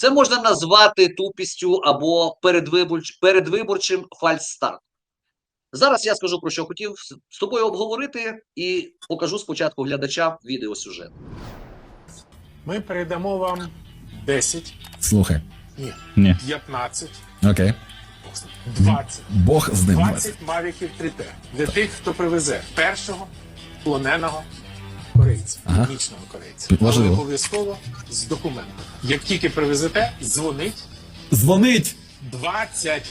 Це можна назвати тупістю або передвиборч, передвиборчим фальстартом. Зараз я скажу про що хотів з- тобою обговорити і покажу спочатку глядачам відеосюжет. Ми передамо вам 10, Слухай, ні, Ні. 15, окей. 20. Бог з ним. 20 мавіків 3T для тих, хто привезе першого полоненого корейця, Ага. північного корейця. Важливо. Але обов'язково з документом. Як тільки привезете, дзвонить Дзвонить! 20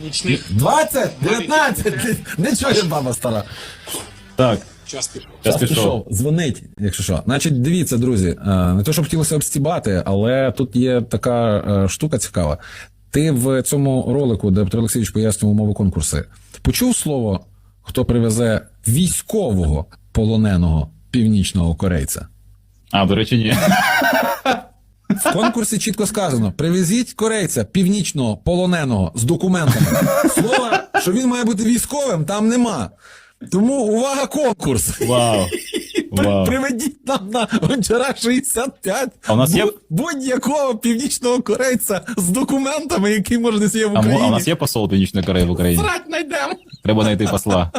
нічних 20, 19, не чує баба стара. Так, час пішов. час пішов. Дзвонить, якщо що. Значить, дивіться, друзі, е, не то, щоб хотілося обстібати, але тут є така е, штука цікава. Ти в цьому ролику, де Петро Олексійович пояснював умови конкурси, почув слово, хто привезе військового полоненого північного корейця? А, до речі, ні. В конкурсі чітко сказано: привезіть корейця північного полоненого з документами. Слова, що він має бути військовим, там нема. Тому увага, конкурс. Вау. Вау. Приведіть нам на гончара 65 А у нас є- будь-якого північного корейця з документами, які може десь є в А, Україні. а у нас є посол Північної Кореї в Україні? Срать знайдемо. Треба знайти посла.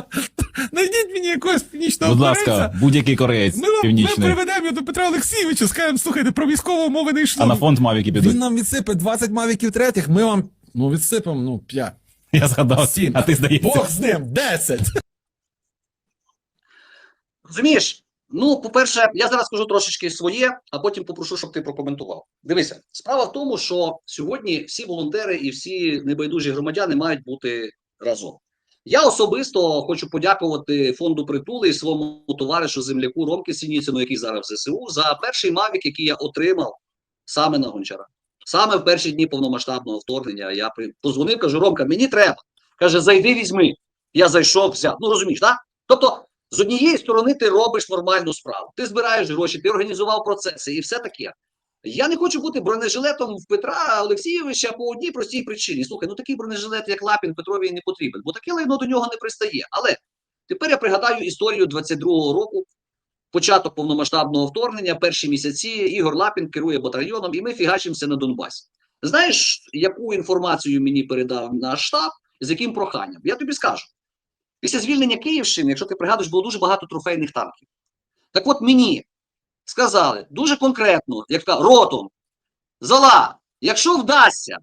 Найдіть мені якогось північного Будь ласка, будь-який кореєць Ми, вам- ми приведемо його до Петра Олексійовича, скажемо, слухайте, про військову мови не йшло. А на фонд Мавіки Він нам відсипе 20 мавіків третіх, ми вам ну, відсипемо, ну, 5. Я згадав. Сім. А ти здається. Бог з ним, 10. Розумієш? Ну, по-перше, я зараз скажу трошечки своє, а потім попрошу, щоб ти прокоментував. Дивися, справа в тому, що сьогодні всі волонтери і всі небайдужі громадяни мають бути разом. Я особисто хочу подякувати фонду притули і своєму товаришу земляку Ромки Сініцину, який зараз в ЗСУ, за перший мавік, який я отримав саме на гончара. Саме в перші дні повномасштабного вторгнення я позвонив, кажу: Ромка, мені треба. Каже, зайди, візьми. Я зайшов, взяв. Ну розумієш, так? Тобто, з однієї сторони, ти робиш нормальну справу, ти збираєш гроші, ти організував процеси і все таке. Я не хочу бути бронежилетом в Петра Олексійовича по одній простій причині. Слухай, ну такий бронежилет, як Лапін, Петрові не потрібен, бо таке лайно до нього не пристає. Але тепер я пригадаю історію 22-го року, початок повномасштабного вторгнення, перші місяці. Ігор Лапін керує батальйоном, і ми фігачимося на Донбасі. Знаєш, яку інформацію мені передав наш штаб, з яким проханням? Я тобі скажу. Після звільнення Київщини, якщо ти пригадуєш, було дуже багато трофейних танків. Так от мені сказали дуже конкретно, як ротом, зола, якщо вдасться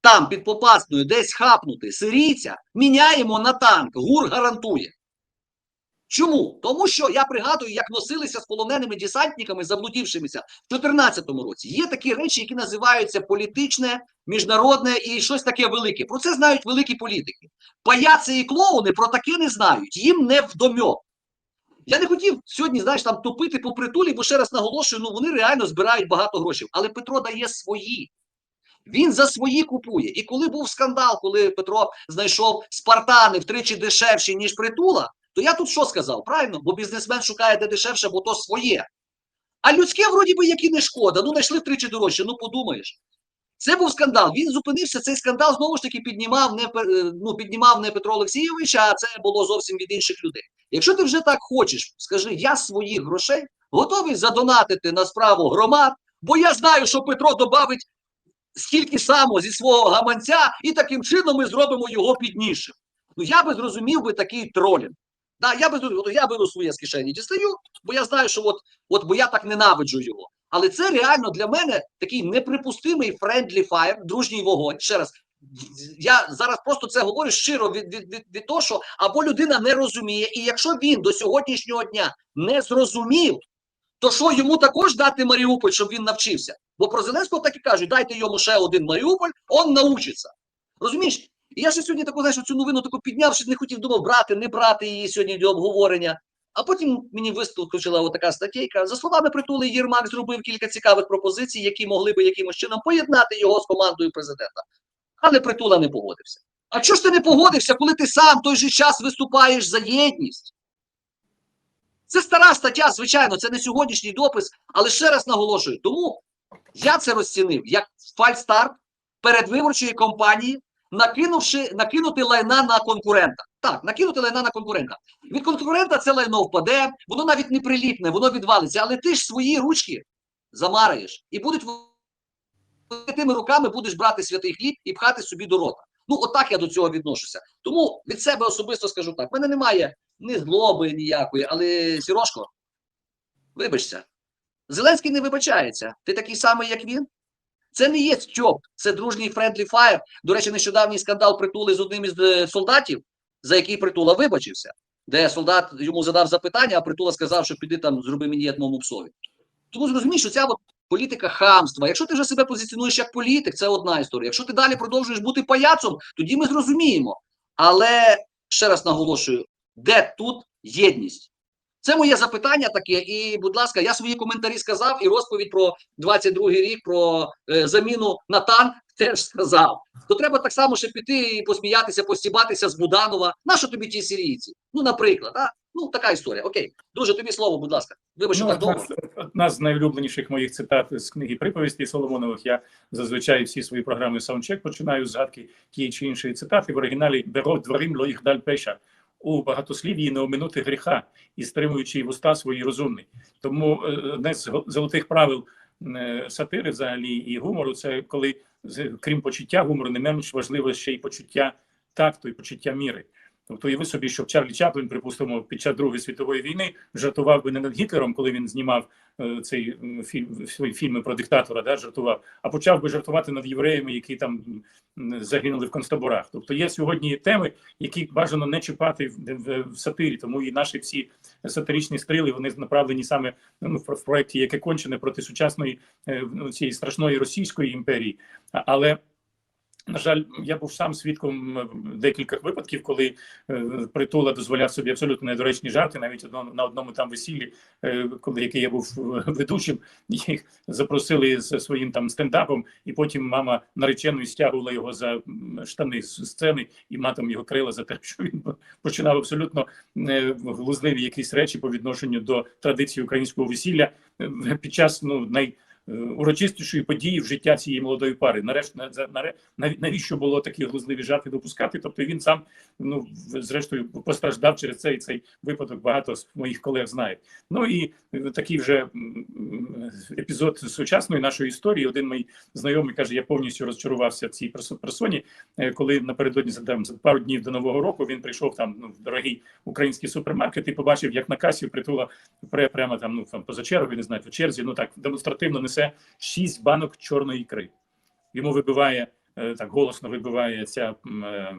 там під Попасною десь хапнути сирійця, міняємо на танк. ГУР гарантує. Чому? Тому що я пригадую, як носилися з полоненими десантниками, заблудившимися в 2014 році. Є такі речі, які називаються політичне, міжнародне і щось таке велике. Про це знають великі політики. Паяци і клоуни про таке не знають. Їм не вдомьок. Я не хотів сьогодні, знаєш, там тупити по притулі, бо ще раз наголошую, ну вони реально збирають багато грошей. Але Петро дає свої. Він за свої купує. І коли був скандал, коли Петро знайшов спартани втричі дешевші, ніж притула, то я тут що сказав? Правильно? Бо бізнесмен шукає де дешевше, бо то своє. А людське, вроді би, як і не шкода. Ну, знайшли втричі дорожче, ну подумаєш. Це був скандал. Він зупинився. Цей скандал знову ж таки піднімав не е, ну, піднімав не Петро Олексійович, а це було зовсім від інших людей. Якщо ти вже так хочеш, скажи, я своїх грошей готовий задонатити на справу громад, бо я знаю, що Петро добавить скільки само зі свого гаманця, і таким чином ми зробимо його піднішим. Ну я би зрозумів би такий тролінг. Да, я би я беру своє з кишені, дістаю, бо я знаю, що от, от бо я так ненавиджу його. Але це реально для мене такий неприпустимий friendly fire, дружній вогонь. Ще раз, я зараз просто це говорю щиро від, від, від, від того, що або людина не розуміє, і якщо він до сьогоднішнього дня не зрозумів, то що йому також дати Маріуполь, щоб він навчився? Бо про Зеленського так і кажуть, дайте йому ще один Маріуполь, он научиться. Розумієш? І я ще сьогодні таку, знаєш, цю новину таку підняв, що не хотів думав брати, не брати її сьогодні для обговорення. А потім мені вискочила отака статтєйка. За словами притули, Єрмак зробив кілька цікавих пропозицій, які могли би якимось чином поєднати його з командою президента. Але притула не погодився. А чого ж ти не погодився, коли ти сам той же час виступаєш за єдність? Це стара стаття, звичайно, це не сьогоднішній допис, але ще раз наголошую. Тому я це розцінив як фальстарт передвиборчої кампанії, накинувши, накинути лайна на конкурента. Так, накинути лайна на конкурента. Від конкурента це лайно впаде, воно навіть не приліпне, воно відвалиться, але ти ж свої ручки замараєш і будуть ти тими руками будеш брати святий хліб і пхати собі до рота. Ну, отак я до цього відношуся. Тому від себе особисто скажу так: в мене немає ні злоби ніякої, але Сірошко, вибачся. Зеленський не вибачається. Ти такий самий, як він. Це не є Стьоп, це дружній friendly fire. До речі, нещодавній скандал притули з одним із е, солдатів, за який притула вибачився, де солдат йому задав запитання, а притула сказав, що піди там зроби мені моєму псові. Тому зрозумій, що ця от політика хамства. Якщо ти вже себе позиціонуєш як політик, це одна історія. Якщо ти далі продовжуєш бути паяцом, тоді ми зрозуміємо. Але ще раз наголошую, де тут єдність? Це моє запитання таке. І, будь ласка, я свої коментарі сказав, і розповідь про 22-й рік, про е, заміну на танк теж сказав. То треба так само ще піти і посміятися, постібатися з Буданова. Нащо тобі ті сирійці? Ну, наприклад, а? ну така історія. Окей, друже, тобі слово, будь ласка. Вибач, Ну, так довго. одна, з- одна з найулюбленіших моїх цитат з книги приповісті Соломонових. Я зазвичай всі свої програми саундчек починаю з згадки тієї чи іншої цитати. В оригіналі «Беро дворим лоїх даль пеша» у багатослів'ї не оминути гріха і стримуючи вуста свої розумний. Тому е, одне з золотих правил е, сатири взагалі і гумору це коли крім почуття гумору, не менш важливо ще й почуття такту і почуття міри. Тобто уяви собі, що Чарлі Чаплін, припустимо, під час Другої світової війни жартував би не над Гітлером, коли він знімав е, цей фільм свої фільми про диктатора, да, жартував, а почав би жартувати над євреями, які там загинули в концтаборах. Тобто є сьогодні теми, які бажано не чіпати в, в, в сатирі, тому і наші всі сатиричні стріли вони направлені саме ну, в, проєкті, яке кончене проти сучасної е, ну, цієї страшної російської імперії. Але на жаль, я був сам свідком е, декількох випадків, коли е, притула дозволяв собі абсолютно недоречні жарти. Навіть одно, на одному там весіллі, е, коли який я був е, ведучим, їх запросили з своїм там стендапом, і потім мама нареченої стягувала його за штани з сцени і матом його крила за те, що він починав абсолютно е, глузливі якісь речі по відношенню до традиції українського весілля під час ну най урочистішої події в життя цієї молодої пари. Нарешті навіщо було такі глузливі жарти допускати? Тобто він сам ну зрештою постраждав через цей цей випадок. Багато з моїх колег знають. Ну і такі такий вже епізод сучасної нашої історії. Один мій знайомий каже: я повністю розчарувався в цій персоні, е, коли напередодні за пару днів до нового року він прийшов там ну, в дорогий український супермаркет і побачив, як на касі притула прямо там ну там поза чергою, не знаю, в черзі. Ну так демонстративно несе шість банок чорної ікри. Йому вибиває е, так голосно вибиває ця е,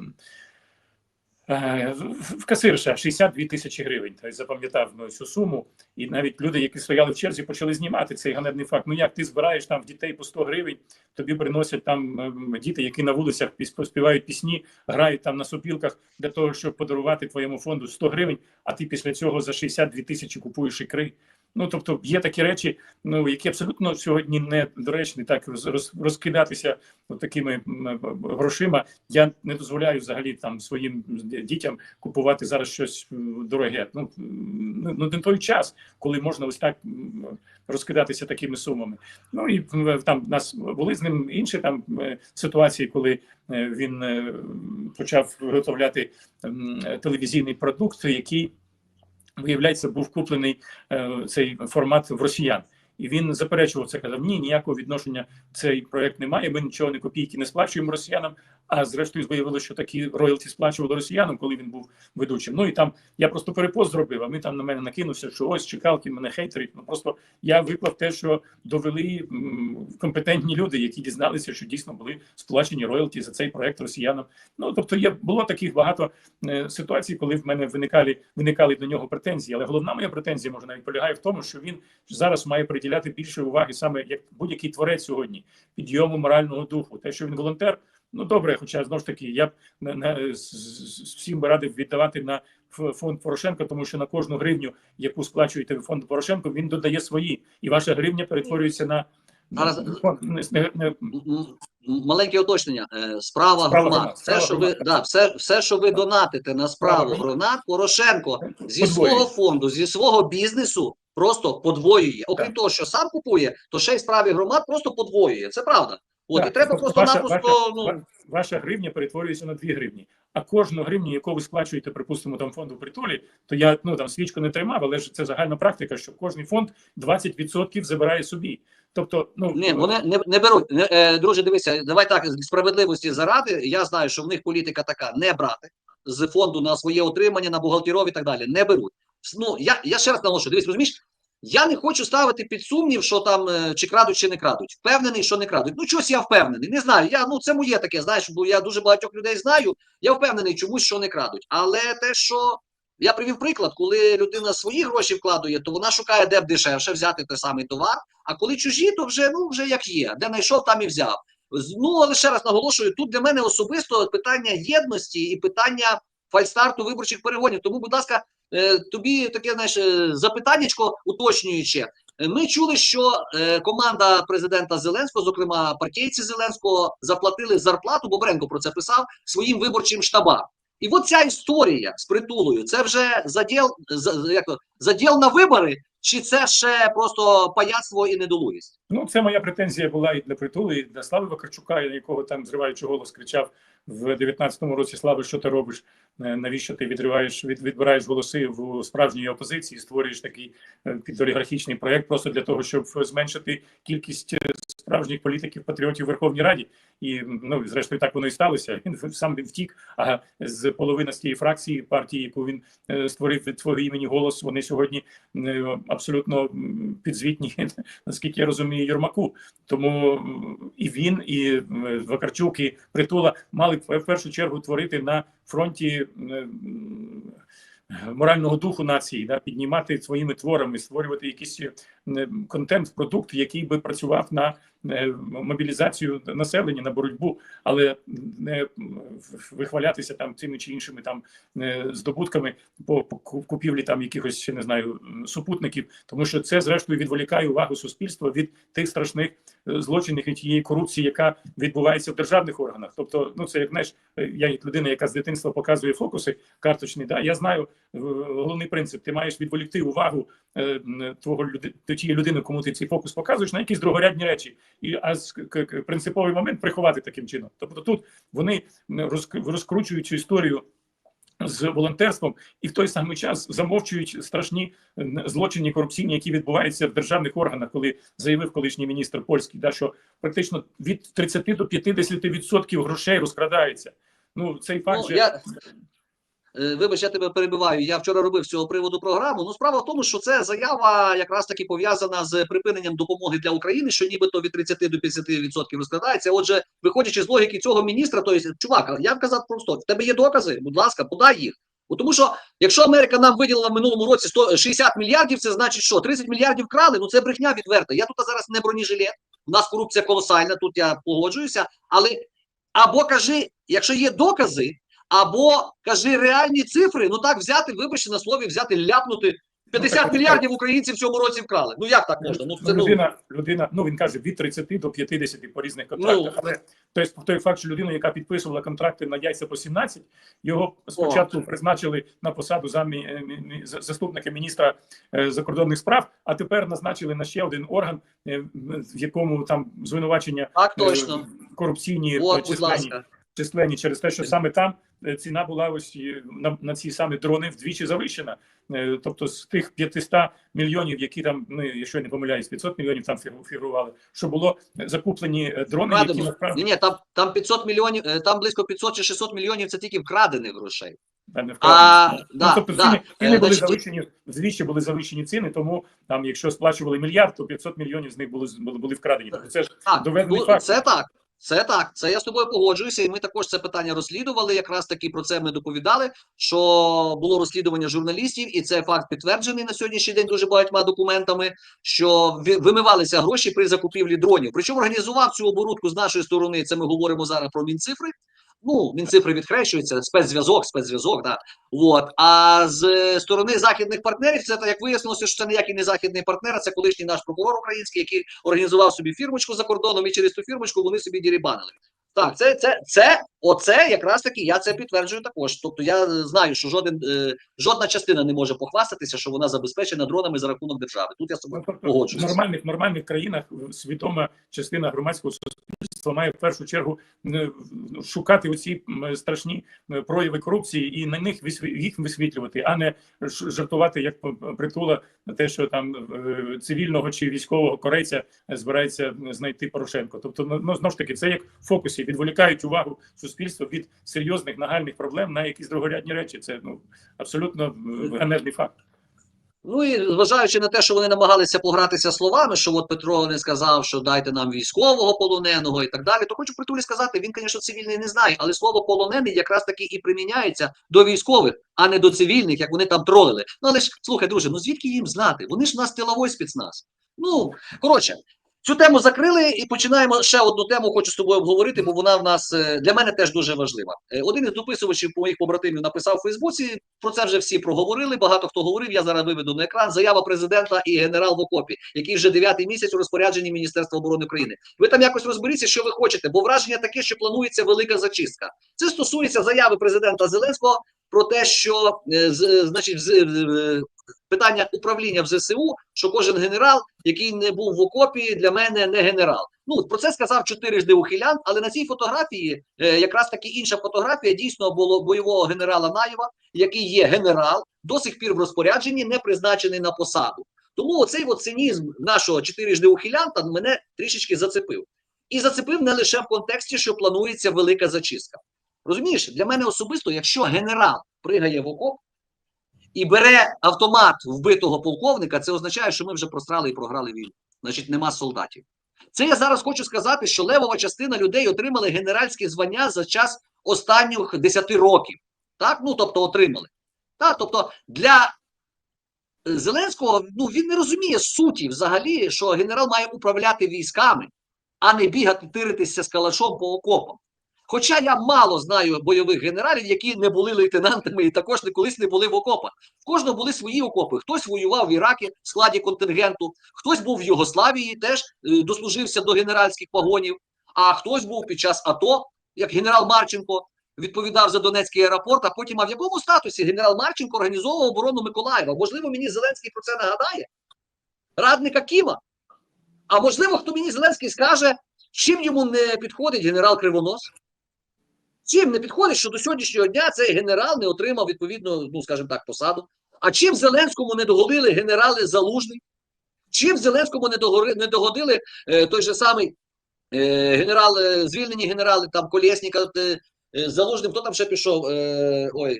в- в касирша 62 тисячі гривень. Тобто запам'ятав ну, цю суму, і навіть люди, які стояли в черзі, почали знімати цей ганебний факт. Ну як ти збираєш там в дітей по 100 гривень, тобі приносять там ем, діти, які на вулицях співають пісні, грають там на сопілках для того, щоб подарувати твоєму фонду 100 гривень, а ти після цього за 62 тисячі купуєш ікри. Ну тобто є такі речі, ну які абсолютно сьогодні недоречні так роз, роз, розкидатися от такими грошима. Я не дозволяю взагалі там своїм дітям купувати зараз щось дороге. Ну, ну не той час, коли можна ось так розкидатися такими сумами. Ну і там в нас були з ним інші там е, ситуації, коли е, він е, почав виготовляти телевізійний продукт, який виявляється, був куплений е, цей формат в росіян. І він заперечував це, казав: ні, ніякого відношення цей проект немає. Ми нічого не копійки не сплачуємо росіянам. А зрештою виявилося, що такі роялті сплачували росіянам, коли він був ведучим. Ну і там я просто перепост зробив. А ми там на мене накинувся, що ось чекалки, мене хейтерить. Ну просто я виклав те, що довели компетентні люди, які дізналися, що дійсно були сплачені роялті за цей проект росіянам. Ну тобто, є було таких багато е, ситуацій, коли в мене виникали виникали до нього претензії. Але головна моя претензія може навіть полягає в тому, що він зараз має приділяти більше уваги саме як будь-який творець сьогодні, підйому морального духу. Те, що він волонтер, ну добре, хоча знову ж таки я б на, на всім би радив віддавати на фонд Порошенка, тому що на кожну гривню, яку сплачуєте ви фонд Порошенко, він додає свої, і ваша гривня перетворюється на Зараз- не, не, не, м- Маленьке уточнення. Е, Справа громад. Все, що ви да, все, все, що ви донатите на справу громад, Порошенко зі Подвоює. свого фонду, зі свого бізнесу просто подвоює. Окрім Так. того, що сам купує, то ще й справі громад просто подвоює. Це правда. От Так, і треба тобто просто ваша- напросто ваша- ну ваша гривня перетворюється на 2 гривні. А кожну гривню, яку ви сплачуєте, припустимо, там фонду притулі, то я ну там свічку не тримав, але ж це загальна практика, що кожний фонд 20% забирає собі. Тобто, ну Ні, вони не, не беруть. Не, е, друже, дивися, давай так, справедливості заради. Я знаю, що в них політика така не брати з фонду на своє отримання, на бухгалтерів і так далі. Не беруть. Ну, я, я ще раз наголошую, дивись, розумієш, я не хочу ставити під сумнів, що там е, чи крадуть, чи не крадуть. Впевнений, що не крадуть. Ну, чогось я впевнений. Не знаю. Я, ну, це моє таке, знаєш, бо я дуже багатьох людей знаю. Я впевнений чомусь, що не крадуть. Але те, що я привів приклад, коли людина свої гроші вкладує, то вона шукає, де б дешевше взяти той самий товар. А коли чужі, то вже ну вже як є, де знайшов, там і взяв. Ну але ще раз наголошую, тут для мене особисто питання єдності і питання фальстарту виборчих перегонів. Тому, будь ласка, е, тобі таке знаєш е, запитаннячко уточнююче. Е, Ми чули, що команда президента Зеленського, зокрема партійці Зеленського, заплатили зарплату. Бобренко про це писав своїм виборчим штабам. І от ця історія з притулою, це вже заділ, за- як заділ на вибори, чи це ще просто паяцтво і недолугість? Ну, це моя претензія була і для притулу, і для Слави Вакарчука, якого там зриваючи голос кричав в 19-му році Слави, що ти робиш? Е, Навіщо ти відриваєш від, відбираєш голоси в справжній опозиції, створюєш такий е, підолігархічний проект просто для того, щоб зменшити кількість е, справжніх політиків, патріотів в Верховній Раді. І ну зрештою так воно і сталося. Він сам втік. А з половини з тієї фракції партії, яку він створив від свого імені голос, вони сьогодні абсолютно підзвітні, наскільки я розумію, Єрмаку. Тому і він, і Вакарчук, і Притула мали в першу чергу творити на фронті е, морального духу нації, да, піднімати своїми творами, створювати якийсь е, контент, продукт, який би працював на е, мобілізацію населення, на боротьбу, але не вихвалятися там цими чи іншими там е, здобутками по, купівлі там якихось ще не знаю супутників, тому що це зрештою відволікає увагу суспільства від тих страшних е, злочинів і тієї корупції, яка відбувається в державних органах. Тобто, ну це як знаєш, е, я як людина, яка з дитинства показує фокуси карточні. Да, я знаю е, головний принцип: ти маєш відволікти увагу е, твого люди, тієї людини, кому ти цей фокус показуєш, на якісь другорядні речі, і а принциповий момент приховати таким чином. Тобто, тут вони розкручують цю історію з волонтерством і в той самий час замовчують страшні злочинні корупційні, які відбуваються в державних органах, коли заявив колишній міністр польський, да що практично від 30 до 50% грошей розкрадається. Ну цей факт Ну, же я... Е, Вибач, я тебе перебиваю. Я вчора робив з цього приводу програму. Ну, справа в тому, що це заява якраз таки пов'язана з припиненням допомоги для України, що нібито від 30 до 50% розкладається. Отже, виходячи з логіки цього міністра, то є, чувак, я казав просто: в тебе є докази, будь ласка, подай їх. Бо Тому що якщо Америка нам виділила в минулому році 100, 60 мільярдів, це значить, що 30 мільярдів крали. Ну це брехня відверта. Я тут зараз не бронежилет. У нас корупція колосальна. Тут я погоджуюся. Але або кажи, якщо є докази, або кажи реальні цифри. Ну так взяти, вибачте на слові, взяти ляпнути. 50 так, мільярдів українці в цьому році вкрали. Ну як так можна? Ну Ну, це ну, людина, людина, ну він каже від 30 до 50 по різних контрактах. Ну. але той, той факт, що людина, яка підписувала контракти на яйця по 17, його спочатку призначили на посаду замі, е, заступника міністра е, закордонних справ, а тепер назначили на ще один орган, е, в якому там звинувачення так точно. корупційні От, будь ласка. Численні через те, що саме там е, ціна була ось е, на, на ці самі дрони вдвічі завищена. Е, Тобто з тих 500 мільйонів, які там, ну якщо я не помиляюсь, 500 мільйонів там фігурували, що було закуплені дрони, які насправді Ні, ні, там, там 500 мільйонів, там близько 500 чи 600 мільйонів це тільки вкрадених грошей. там не А. Ну, да, тобто да. ціни, ціни Е, були значить, завищені, вдвічі були завищені ціни, тому там, якщо сплачували мільярд, то 500 мільйонів з них були були, були вкрадені. Тобто це ж доведений ну, факт. це так. Це так, це я з тобою погоджуюся, і ми також це питання розслідували. Якраз таки про це ми доповідали. Що було розслідування журналістів, і це факт підтверджений на сьогоднішній день дуже багатьма документами, що ви- вимивалися гроші при закупівлі дронів. Причому організував цю оборудку з нашої сторони. Це ми говоримо зараз про мінцифри. Ну, мінцифри відхрещуються, спецзв'язок, спецзв'язок, да. От. А з сторони західних партнерів, це як вияснилося, що це ніякий не західний партнер, а це колишній наш прокурор український, який організував собі фірмочку за кордоном, і через ту фірмочку вони собі дірібанили. Так, це, це, це Оце якраз таки я це підтверджую також. Тобто я е, знаю, що жоден е, жодна частина не може похвастатися, що вона забезпечена дронами за рахунок держави. Тут я з Ну, собою тобто, в нормальних нормальних країнах свідома частина громадського суспільства має в першу чергу е, шукати оці страшні прояви корупції і на них їх висвітлювати, а не жартувати як притула на те, що там цивільного чи військового корейця збирається знайти Порошенко. Тобто, ну ну, знову ж таки, це як в фокусі відволікають увагу суспільства від серйозних нагальних проблем на якісь другорядні речі. Це ну абсолютно е, ганебний факт. Ну і зважаючи на те, що вони намагалися погратися словами, що от Петро не сказав, що дайте нам військового полоненого і так далі, то хочу притулі сказати, він, звісно, цивільний не знає, але слово полонений якраз таки і приміняється до військових, а не до цивільних, як вони там тролили. Ну але ж слухай, друже, ну звідки їм знати? Вони ж у нас тиловий спецназ. Ну коротше. Цю тему закрили і починаємо ще одну тему. Хочу з тобою обговорити, бо вона в нас е, для мене теж дуже важлива. Е, Один із дописувачів моїх побратимів написав у Фейсбуці. Про це вже всі проговорили. Багато хто говорив. Я зараз виведу на екран. Заява президента і генерал в окопі, який вже дев'ятий місяць у розпорядженні Міністерства оборони України. Ви там якось розберіться, що ви хочете, бо враження таке, що планується велика зачистка. Це стосується заяви президента Зеленського про те, що е, е, значить, е, питання управління в ЗСУ, що кожен генерал, який не був в окопі, для мене не генерал. Ну про це сказав чотирижди ухилян, але на цій фотографії якраз таки інша фотографія дійсно було бойового генерала Наєва, який є генерал, до сих пір в розпорядженні, не призначений на посаду. Тому оцей от цинізм нашого чотирижди ухилянта мене трішечки зацепив. І зацепив не лише в контексті, що планується велика зачистка. Розумієш, для мене особисто, якщо генерал пригає в окоп і бере автомат вбитого полковника, це означає, що ми вже просрали і програли війну. Значить, нема солдатів. Це я зараз хочу сказати, що левова частина людей отримали генеральські звання за час останніх 10 років. Так, ну тобто отримали. Так, тобто для Зеленського ну він не розуміє суті взагалі, що генерал має управляти військами, а не бігати тиритися з калашом по окопам. Хоча я мало знаю бойових генералів, які не були лейтенантами і також не колись не були в окопах. В кожного були свої окопи. Хтось воював в Іракі в складі контингенту, хтось був в Югославії, теж е, дослужився до генеральських погонів, а хтось був під час АТО, як генерал Марченко, відповідав за Донецький аеропорт, а потім а в якому статусі генерал Марченко організовував оборону Миколаєва. Можливо, мені Зеленський про це нагадає. Радника Кіма. А можливо, хто мені Зеленський скаже, чим йому не підходить генерал Кривонос? Чим не підходить, що до сьогоднішнього дня цей генерал не отримав відповідно, ну скажімо так, посаду. А чим Зеленському не догодили генерали Залужний? Чим Зеленському не догори, не догодили е, той же самий е, генерал, е, звільнені генерали там Колєсніка, е, е, Залужним, хто там ще пішов? Е, ой,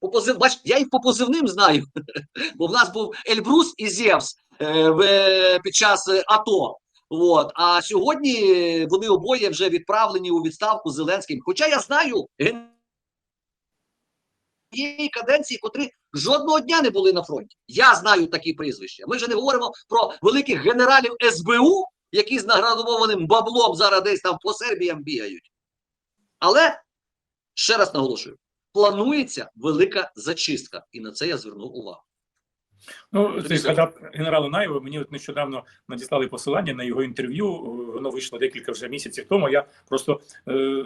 по позив, бач, я їх по позивним знаю, бо в нас був Ельбрус і Зевс е, в, е, під час е, АТО. От. А сьогодні вони обоє вже відправлені у відставку Зеленським. Хоча я знаю тієї каденції, котрі жодного дня не були на фронті. Я знаю такі прізвища. Ми вже не говоримо про великих генералів СБУ, які з наградованим баблом зараз десь там по Сербіям бігають. Але ще раз наголошую: планується велика зачистка, і на це я звернув увагу. Ну, ти згадав генерала Наєва. Мені от нещодавно надіслали посилання на його інтерв'ю. Воно вийшло декілька вже місяців тому. Я просто е,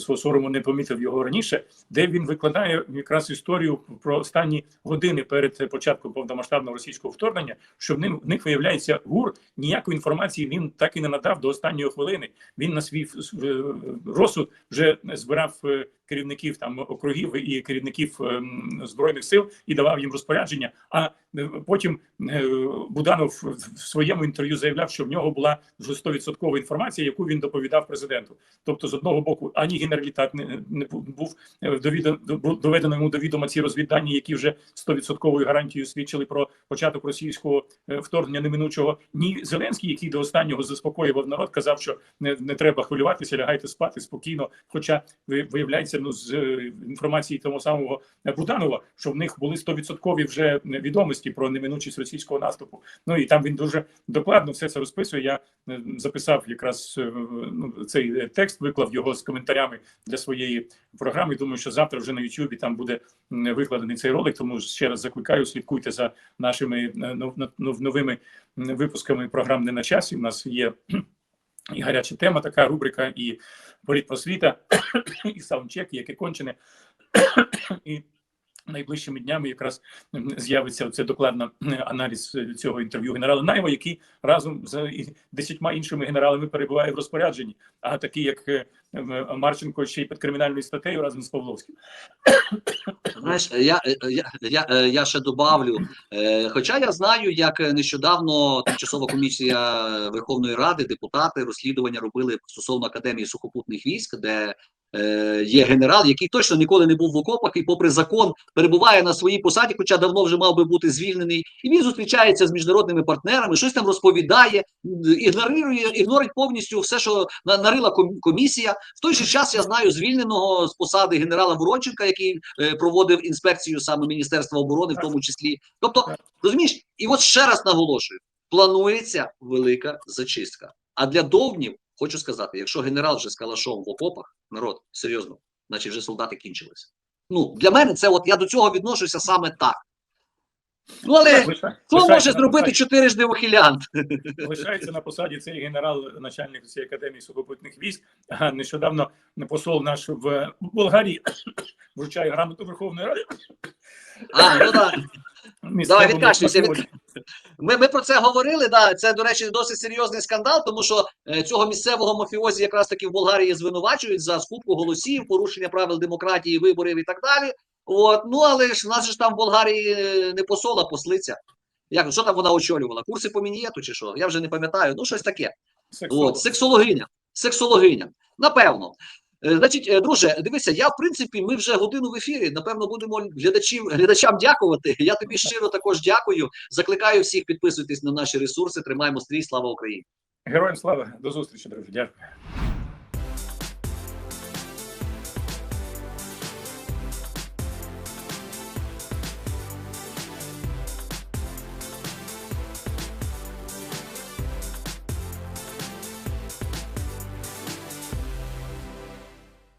свого сорому не помітив його раніше, де він викладає якраз історію про останні години перед початком повномасштабного російського вторгнення. Що в ним в них виявляється гур ніякої інформації він так і не надав до останньої хвилини. Він на свій е, розсуд вже збирав е, керівників там округів і керівників ем, збройних сил і давав їм розпорядження. А е, потім е, Буданов в своєму інтерв'ю заявляв, що в нього була вже 100% інформація, яку він доповідав президенту. Тобто, з одного боку, ані генералітет не, не був е, доведено йому до відома ці розвіддані, які вже 100% гарантією свідчили про початок російського вторгнення неминучого. Ні, Зеленський, який до останнього заспокоював народ, казав, що не, не треба хвилюватися, лягайте спати спокійно. Хоча ви- виявляється, ну з е, інформації того самого Буданова, що в них були 100% вже відомості про неминучість російського наступу. Ну і там він дуже докладно все це розписує. Я е, записав якраз е, ну, цей текст, виклав його з коментарями для своєї програми. Думаю, що завтра вже на Ютубі там буде викладений цей ролик. Тому ще раз закликаю, слідкуйте за нашими нов- нов- новими випусками програм не на часі. У нас є і гаряча тема, така рубрика і політпросвіта, і саундчек, яке кончене. І найближчими днями якраз з'явиться оце докладно е, аналіз е, цього інтерв'ю генерала Наєва, який разом з десятьма іншими генералами перебуває в розпорядженні, а такий як е, Марченко ще й під кримінальною статтею разом з Павловським. Знаєш, я, е, я, я, е, я ще добавлю. Е, Хоча я знаю, як нещодавно тимчасова комісія Верховної Ради, депутати розслідування робили стосовно Академії сухопутних військ, де е, є генерал, який точно ніколи не був в окопах і, попри закон, перебуває на своїй посаді, хоча давно вже мав би бути звільнений. І він зустрічається з міжнародними партнерами, щось там розповідає, ігнорує, ігнорить повністю все, що на- нарила комісія. В той же час я знаю звільненого з посади генерала Воронченка, який е, проводив інспекцію саме Міністерства оборони, в тому числі. Тобто, розумієш, і от ще раз наголошую: планується велика зачистка. А для довнів хочу сказати: якщо генерал вже з калашом в окопах, народ серйозно, значить вже солдати кінчилися. Ну для мене це от я до цього відношуся саме так. Ну але Лиша- хто може зробити чотирижди ухилянт? Лишається на посаді цей генерал, начальник цієї академії сухопутних військ. А нещодавно посол наш в Болгарії вручає грамоту Верховної Ради. А, ну так. Місцевому відкашлюйся, від- Ми, ми про це говорили. Да, це, до речі, досить серйозний скандал, тому що е, цього місцевого мафіозі якраз таки в Болгарії звинувачують за скупку голосів, порушення правил демократії, виборів і так далі. От, ну але ж в нас ж там в Болгарії е, не посол, а послиця. Як що там вона очолювала? Курси по мінієту чи що? Я вже не пам'ятаю. Ну, щось таке. Сексолог. От, сексологиня. Сексологиня. Напевно. Е, Значить, е, друже, дивися, я в принципі, ми вже годину в ефірі. Напевно, будемо глядачів, глядачам дякувати. Я тобі щиро також дякую. Закликаю всіх підписуйтесь на наші ресурси. Тримаємо стрій. Слава Україні! Героям слава, до зустрічі, друзі. Дякую.